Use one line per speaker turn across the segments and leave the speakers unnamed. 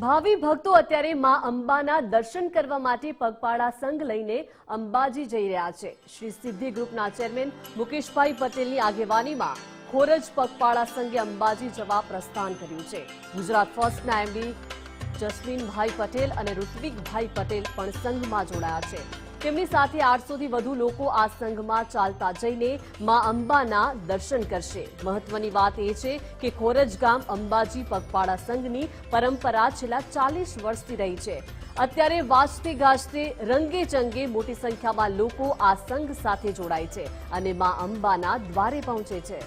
ભાવિ ભક્તો અત્યારે માં અંબાના દર્શન કરવા માટે પગપાળા સંઘ લઈને અંબાજી જઈ રહ્યા છે. શ્રી સિદ્ધિ ગ્રુપના ચેરમેન મુકેશભાઈ પટેલની આગેવાનીમાં ખોરજ પગપાળા સંઘે અંબાજી જવા પ્રસ્થાન કર્યું છે. ગુજરાત ફર્સ્ટના એમડી જસ્મીનભાઈ પટેલ અને ઋત્વિકભાઈ પટેલ પણ સંઘમાં જોડાયા છે. તેમની સાથે આઠસોથી વધુ લોકો આ સંઘમાં ચાલતા જઈને મા અંબાના દર્શન કરશે. મહત્વની વાત એ છે કે ખોરજ ગામ અંબાજી પગપાળા સંઘની પરંપરા છેલ્લા ચાલીસ વર્ષથી રહી છે. અત્યારે વાજતે ગાજતે, રંગે ચંગે મોટી સંખ્યામાં લોકો આ સંઘ સાથે જોડાય છે અને મા અંબાના દ્વારે પહોંચે છે.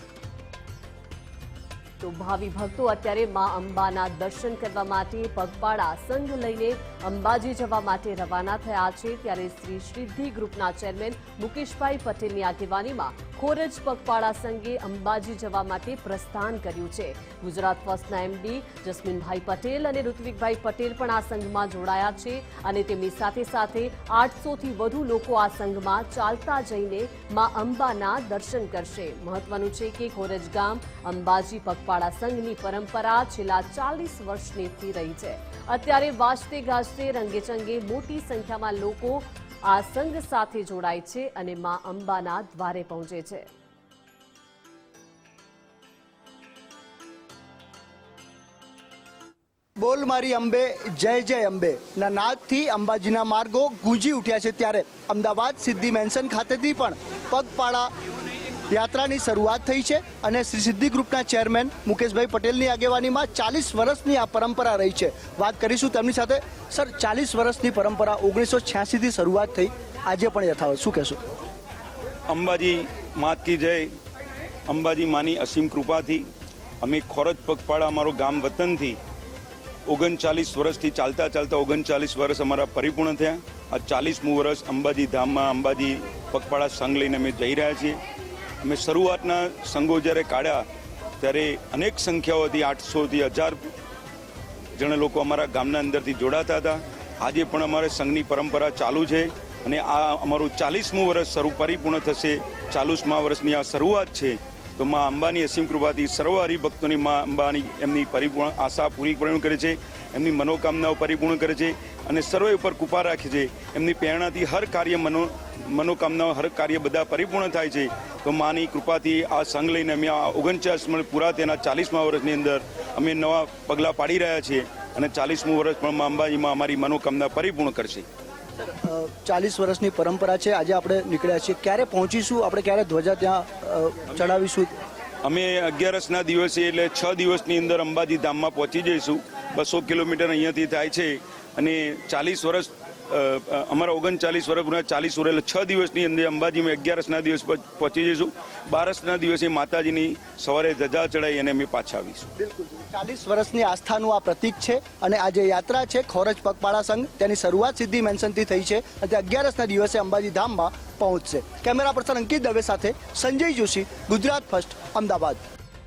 તો ભાવિ ભક્તો અત્યારે મા અંબાના દર્શન કરવા માટે પગપાળા સંઘ લઈને અંબાજી જવા માટે રવાના થયા છે. ત્યારે શ્રી સિદ્ધિ ગ્રુપના ચેરમેન મુકેશભાઈ પટેલની આગેવાનીમાં ખોરજ પગપાળા સંઘે અંબાજી જવા માટે પ્રસ્થાન કર્યું છે. ગુજરાત ફર્સ્ટના એમડી જસ્મીનભાઈ પટેલ અને ઋત્વિકભાઈ પટેલ પણ આ સંઘમાં જોડાયા છે અને તેમની સાથે સાથે આઠસોથી વધુ લોકો આ સંઘમાં ચાલતા જઈને મા અંબાના દર્શન કરશે. મહત્વનું છે કે ખોરજ ગામ અંબાજી પગપાળા સંઘની પરંપરા છેલ્લા ચાલીસ વર્ષની રહી છે. અત્યારે વાજતે ગાજતે રંગેચંગે મોટી સંખ્યામાં લોકો આ સંઘ સાથે જોડાય છે અને મા અંબાના દ્વારે પહોંચે છે.
બોલ મારી અંબે, જય જય અંબે. ના નાદથી અંબાજીના માર્ગો ગુંજી ઉઠ્યા છે ત્યારે. અમદાવાદ સિદ્ધિ મેન્શન ખાતેથી પણ પગપાળા યાત્રાની શરૂઆત થઈ છે અને શ્રી સિદ્ધિ ગ્રુપના ચેરમેન મુકેશભાઈ પટેલની આગેવાનીમાં ચાલીસ વર્ષની આ પરંપરા રહી છે. વાત કરીશું તેમની સાથે. સર, ચાલીસ વર્ષની પરંપરા ઓગણીસો છ્યાસીથી શરૂઆત થઈ. આજે પણ યથાવત. શું કહેશો?
અંબાજી માત જય. અંબાજી માની અસીમ કૃપાથી. અમે ખોરજ પગપાળા અમારું ગામ વતનથી ઓગણચાલીસ વર્ષથી ચાલતા ચાલતા ઓગણચાલીસ વર્ષ અમારા પરિપૂર્ણ થયા. આ ચાલીસમું વર્ષ અંબાજી ધામમાં અંબાજી પગપાળા સંઘ લઈને અમે જઈ રહ્યા છીએ. અમે શરૂઆતના સંઘો જ્યારે કાઢ્યા, ત્યારે અનેક સંખ્યાઓથી આઠસોથી હજાર જણા લોકો અમારા ગામના અંદરથી જોડાતા હતા. આજે પણ અમારે સંઘની પરંપરા ચાલુ છે અને આ અમારું ચાલીસમું વર્ષ શરૂ, પરિપૂર્ણ થશે. ચાલીસમા વર્ષની આ શરૂઆત છે. તો માં અંબાની અસીમ કૃપાથી સર્વ હરિભક્તોની માં અંબાની એમની પરિપૂર્ણ આશા પૂરી પૂર્ણ કરે છે, એમની મનોકામનાઓ પરિપૂર્ણ કરે છે અને સર્વે ઉપર કૃપા રાખે છે. એમની પ્રેરણાથી હર કાર્ય મનો, મનોકામનાઓ, હર કાર્ય બધા પરિપૂર્ણ થાય છે. તો માની કૃપાથી આ સંઘ લઈને અમે આ ઓગણચાસ પૂરા તેના ચાલીસમા વર્ષની અંદર અમે નવા પગલાં પાડી રહ્યા છીએ અને ચાલીસમું વર્ષ પણ માં અંબાજીમાં અમારી મનોકામના પરિપૂર્ણ કરશે.
ચાલીસ વર્ષની પરંપરા છે, આજે આપણે નીકળ્યા છીએ. ક્યારે પહોંચીશું? આપણે ક્યારે ધ્વજા ત્યાં ચડાવીશું?
અમે અગિયારસના દિવસે એટલે છ દિવસની અંદર અંબાજી ધામમાં પહોંચી જઈશું. બસો કિલોમીટર અહીંયાથી થાય છે અને ચાલીસ વર્ષ અમારા ઓગણચાલીસ વર્ષ પૂરા ચાલીસ વર્ષ છ દિવસની અંદર અંબાજીમાં અગિયારસના દિવસ પર પહોંચી જઈશું. બારસના દિવસે માતાજીની સવારે ધજા ચડાવી અને અમે પાછા આવીશું.
ચાલીસ વર્ષની આસ્થાનું આ પ્રતીક છે અને આ જે યાત્રા છે ખોરજ પગપાળા સંઘ, તેની શરૂઆત સિદ્ધિ મેન્શનથી થઈ છે અને અગિયારસના દિવસે અંબાજી ધામમાં પહોંચશે. કેમેરા પર્સન અંકિત દવે સાથે સંજય જોશી, ગુજરાત ફર્સ્ટ, અમદાવાદ.